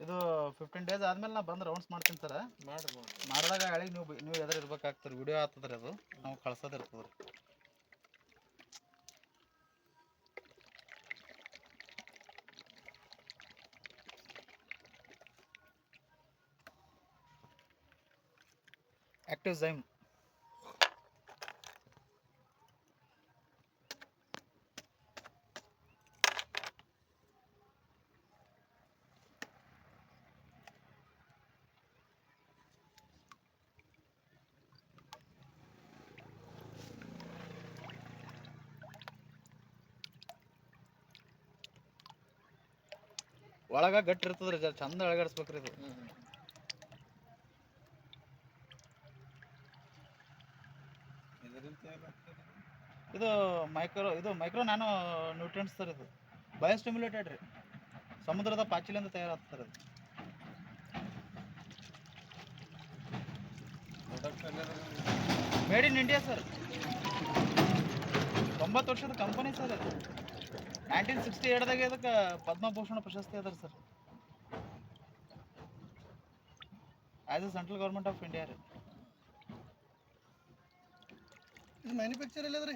ಇದು fifteen days ಆದ್ಮೇಲೆ ನಾ ಬಂದು ರೌಂಡ್ಸ್ ಮಾಡ್ತೀನಿ ಸರ್ ಮಾಡ್ರಿ ಮಾಡಿದಾಗ ಹೇಳಿ ನೀವು ನೀವು ಎದ್ರ ಇರ್ಬೇಕಾಗ್ತದೆ ವಿಡಿಯೋ ಆಗ್ತದ್ರಿ ಅದು. ನಾವು ಕಳ್ಸೋದು ಇರ್ತದೆ ರೀ ಆಕ್ಟಿವ್ ಝೈಮ್ ಒಳಗ ಗಟ್ಟಿ ಇರ್ತದ್ರಿ ಜರ ಚಂದ ಅಳಗಾಡಿಸ್ಬೇಕ್ರಿ ಇದು. ಇದು ಮೈಕ್ರೋ ಇದು ಮೈಕ್ರೋ ನ್ಯಾನೋ ನ್ಯೂಟ್ರಿಯೆಂಟ್ಸ್ ಸರ್ ಇದು. ಬಯೋಸ್ಟಿಮ್ಯುಲೇಟೆಡ್ ರೀ. ಸಮುದ್ರದ ಪಾಚಿಲಿಂದ ತಯಾರಾಗ್ತಾರೆ ಅದು. Made in India sir. ತೊಂಬತ್ತು ವರ್ಷದ ಕಂಪನಿ ಸರ್ ಅದು. ನೈನ್ಟೀನ್ ಸಿಕ್ಸ್ಟಿ ಏಟ್ದಾಗ ಇದಕ್ಕೆ ಪದ್ಮಭೂಷಣ ಪ್ರಶಸ್ತಿ ಅದ sir. As a central government of India ರೀ. ಇದು ಮ್ಯಾನುಫ್ಯಾಕ್ಚರ್ ಎಲ್ಲದ್ರಿ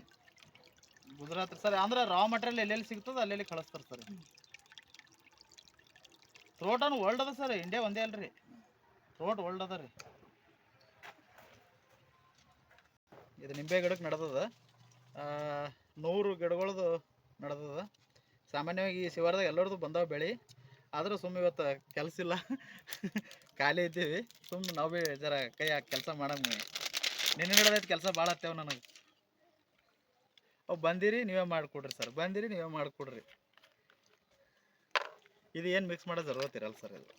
ಗುಜರಾತ್ ಸರ್. ಅಂದ್ರೆ ರಾ ಮಟೀರಿಯಲ್ ಎಲ್ಲೆಲ್ಲಿ ಸಿಗ್ತದೆ ಅಲ್ಲೆಲ್ಲಿ ಕಳಿಸ್ತಾರೆ ಸರ್. ಥ್ರೋಟ್ ವರ್ಲ್ಡ್ ಅದ ಸರ್. ಇಂಡಿಯಾ ಒಂದೇ ಅಲ್ರಿ. ಥ್ರೋಟ್ ವರ್ಲ್ಡ್ ಅದ ರೀ. ಇದು ನಿಂಬೆ ಗಿಡಕ್ಕೆ ನಡೆದದ. ನೂರು ಗಿಡಗಳದು ನಡೆದದ. ಸಾಮಾನ್ಯವಾಗಿ ಈ ಶಿವಾರದಾಗ ಎಲ್ಲರದು ಬಂದಾವ ಬೆಳೆ. ಆದರೂ ಸುಮ್ಮ ಇವತ್ತು ಕೆಲಸ ಇಲ್ಲ. ಖಾಲಿ ಇದ್ದೀವಿ. ಸುಮ್ಮನೆ ನಾವು ಭೀ ಜರ ಕೈ ಹಾಕಿ ಕೆಲಸ ಮಾಡಂಗೆ ನಿನ್ನೆ ಹಿಡ್ದೈತೆ ಕೆಲಸ ಭಾಳ ಆಗ್ತೇವೆ ನನಗೆ. ಅವ್ ಬಂದಿರಿ ನೀವೇ ಮಾಡ್ಕೊಡ್ರಿ ಸರ್ ಬಂದಿರಿ ನೀವೇ ಮಾಡ್ಕೊಡ್ರಿ. ಇದು ಏನು ಮಿಕ್ಸ್ ಮಾಡೋ ಜರೂರತ್ ಸರ್ ಇದು.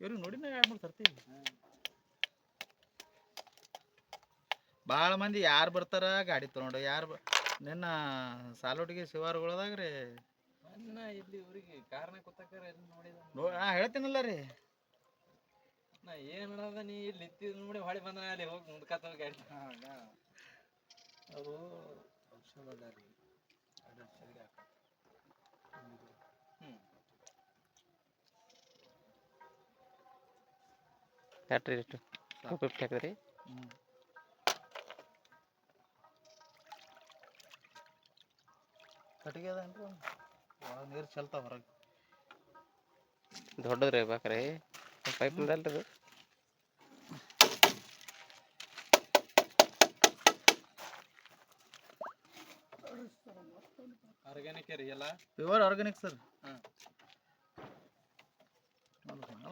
ಇವ್ರಿಗೆ ನೋಡಿ ನಾ ಎರಡು ಸರ್ತಿ. ಭಾಳ ಮಂದಿ ಯಾರು ಬರ್ತಾರ ಗಾಡಿ ತೊಗೊಂಡು ಯಾರು ಬ ನಿನ್ನ ಸಾಲೋಟಿಗೆ ಶಿವಾರುಗಳದಾಗ ರೀ. ಇಲ್ಲಿ ಊರಿಗೆ ಕಾರಣ ನೋಡಿದ? ನೋ ನಾ ಹೇಳ್ತೀನಲ್ಲ ರೀ. ನಾ ಏನು ಅದ ನೀ ಇಲ್ಲಿ ನಿಂತಿದ್ ನೋಡಿ ಹೊಳಿ ಬಂದ ಅಲ್ಲಿ ಹೋಗಿ ಮುಂದ್ಕತ್ತ ಗಾಡಿ ಅವರು ಔಷಧ ವರ್ಷದಿಗೆ ಹಾಕ ಹ್ಮ್. ಬ್ಯಾಟ್ರಿ ಎಷ್ಟು ಟೂ ಫಿಫ್ಟಿ ಹಾಕಿದ್ರಿ? ಹ್ಞೂ ಕಟ್ಟಿಗೆ ಅದೇನ್ರಿ ಒಳಗೆ ನೀರು ಚೆಲ್ತಾವ ಹೊರಗೆ. ದೊಡ್ಡದ್ರಿ ಬೇಕಾರೆ ಪೈಪ್ ಅಲ್ರಿ ಅದು? ಆರ್ಗ್ಯಾನಿಕ್ ರೀ ಎಲ್ಲ? ಪ್ಯೂರ್ ಆರ್ಗ್ಯಾನಿಕ್ ಸರ್ ಹಾಂ.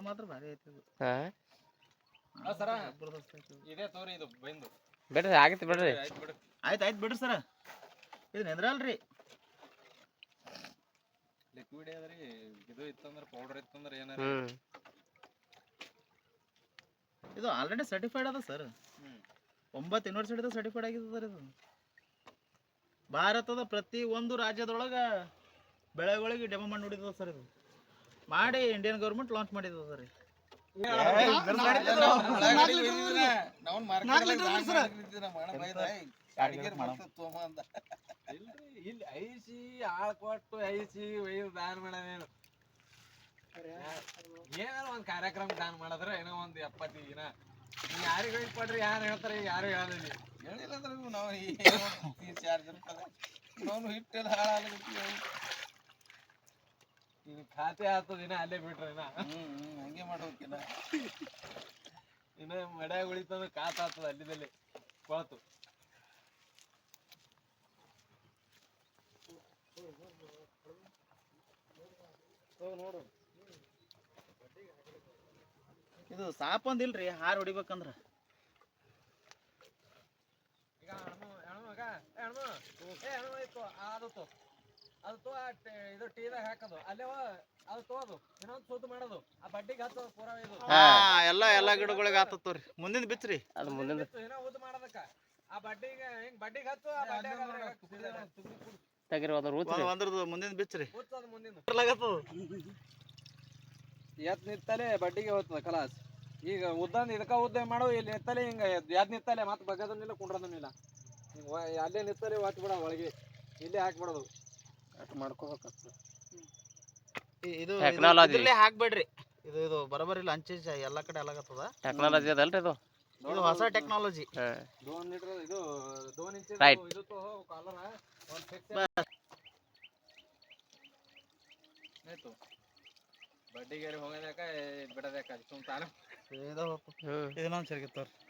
ಮಾತ್ರ ಭಾರಿ ಐತಿ ಇದು ಹಾ. ಸರ. ಇದೇ ತೋರಿ ಇದು ಬಂದು. ಬಿಡ್ರಿ ಆಗೈತಿ ಬಿಡ್ರಿ. ಆಯ್ತು ಬಿಡು. ಆಯ್ತು ಆಯ್ತು ಬಿಡ್ರಿ ಸರ. ಇದು ನಿಂದ್ರಲ್ರಿ. ಲಿಕ್ವಿಡ್ ಅದ್ರಿ ಇದು ಇತ್ತಂದ್ರ ಪೌಡರ್ ಇತ್ತಂದ್ರ ಏನಾರ? ಹ್ಮ್. ಇದು ಆಲ್ರೆಡಿ ಸರ್ಟಿಫೈಡ್ ಅದ ಸರ್ ಒಂಬತ್ತು ಯೂನಿವರ್ಸಿಟಿದ ಸರ್ಟಿಫೈಡ್ ಆಗಿದೆ ಸರ್ ಇದು. ಭಾರತದ ಪ್ರತಿ ಒಂದು ರಾಜ್ಯದೊಳಗ ಬೆಳೆಗಳಿಗೆ ಡೆಮೋ ಮಾಡಿ ನೋಡಿದ ಸರ್ ಇದು. ಮಾಡಿ ಇಂಡಿಯನ್ ಗೌರ್ಮೆಂಟ್ ಲಾಂಚ್ ಮಾಡಿದ ಸರ್ ಇಲ್ರಿ ಇಲ್ಲಿ ಐಸಿ ಆಳ್ ಕೊಟ್ಟು ಐಸಿ ಒಯ್ದು ದಾನ ಮಾಡೋದೇನು ಏನಾರ ಒಂದ್ ಕಾರ್ಯಕ್ರಮ ದಾನ ಮಾಡಿದ್ರೆ ಏನೋ ಒಂದ್ ಎಪ್ಪತ್ತು ದಿನ. ಯಾರಿಗ್ ಒಯ್ದು ಕೊಡ್ರಿ ಯಾರು ಹೇಳ್ತಾರೆ ಯಾರು ಹೇಳೋದಿಲ್ಲ ಹೇಳಿಲ್ಲ ಅಂದ್ರೆ ನಾವು ಈ ಚಾರ್ಜ್ ಇರ್ತದೆ. ನಾವು ಹಿಟ್ಟೆಲ್ಲ ಹಾಳಾಗಲಿಕ್ಕೆ ಈಗ ಖಾತೆ ಆತದ ದಿನ ಅಲ್ಲೇ ಬಿಟ್ರೆ ಇನ್ನ. ಹ್ಮ್ ಹಂಗೆ ಮಾಡ್ಬೇಕಿಲ್ಲ ಇನ್ನ ಮಡ್ಯಾಗ ಉಳಿತಂದ್ರ ಕಾತ್ ಆತದ ಅಲ್ಲಿದಲ್ಲಿ. ಕೊಳತು. ಇದು ಸಾಪ್ ಒಂದಿಲ್ರಿ ಹಾರ್ ಹೊಡಿಬೇಕಂದ್ರ. ಅದು ತೋ. ಅದು ತೋ ಇದು ಟೀದಾಗ ಹಾಕೋದು. ಅಲ್ಲೇ ಅದು ತೋ ಅದು ಇನ್ನೊಂದು ಸುದ್ದು ಮಾಡೋದು. ಆ ಬಡ್ಡಿಗೆ ಹಚ್ಚೋದು ಪೂರ ಇದು. ಎಲ್ಲ ಎಲ್ಲ ಗಿಡಗಳಿಗೆ ಆತತ್ವ್ರಿ ಮುಂದಿನ ಬಿಚ್ರಿ. ಅದು ಮುಂದಿನ ಬಿತ್ತು, ಇನ್ನೂ ಉದ್ದು ಮಾಡೋದಕ್ಕ. ಆ ಬಡ್ಡಿಗೆ ಹಿಂಗ್ ಬಡ್ಡಿಗೆ ಹತ್ತು ಆ ಬಡ್ಡಿಗೆ ತೆಗಿರಿ ಮುಂದಿನ ಊತ್ ಒಂದ್ರದ್ದು ಮುಂದಿನ. ಬಿಚ್ಚರಿ ಎತ್ ನಿತ್ತಲೆ ಬಡ್ಡಿಗೆ ಹೋಗ್ತದ ಕಲಾಸ್. ಈಗ ಉದ್ದಂದ್ ಇದಕ್ಕ ಉದ್ದೆ ಮಾಡೋ ಇಲ್ಲಿ ನಿತ್ತಲೆ ಹಿಂಗ ಯಾದ್ ನಿತ್ತಲೆ ಮತ್ತೆ ಬಗ್ಗದನ್ನಿಲ್ಲ ಕುಂಡ್ರದನ್ನಿಲ್ಲ ಹಿಂಗ ಅಲ್ಲೇ ನಿತ್ತಲೆ ವಾಚ್ ಬಿಡ ಒಳಗೆ. ಇಲ್ಲೇ ಹಾಕ್ಬಿಡೋದು. ಕಟ್ ಮಾಡ್ಕೋಬೇಕಾಗ್ತದೆ ಇದು ಟೆಕ್ನಾಲಜಿ ಹಾಕ್ಬೇಡ್ರಿ. ಇದು ಇದು ಬರೋಬರಿಲ್ಲ ಅಂಚೆ ಎಲ್ಲ ಕಡೆ ಅಲಾಗತ್ತದ ಟೆಕ್ನಾಲಜಿ ಅದಲ್ರಿ ಇದು. ಇದು ಹೊಸ ಟೆಕ್ನಾಲಜಿ ರೈಟ್ ಬಡ್ಡಿಗೆ ಹೋಗೋದಕ್ಕೆ ಬಿಡೋದಕ್ಕೆ ಸುಮ್ತಾನ ಇದನ್ನೊಂದು ಸರಿಗಿತ್ತವ್ರಿ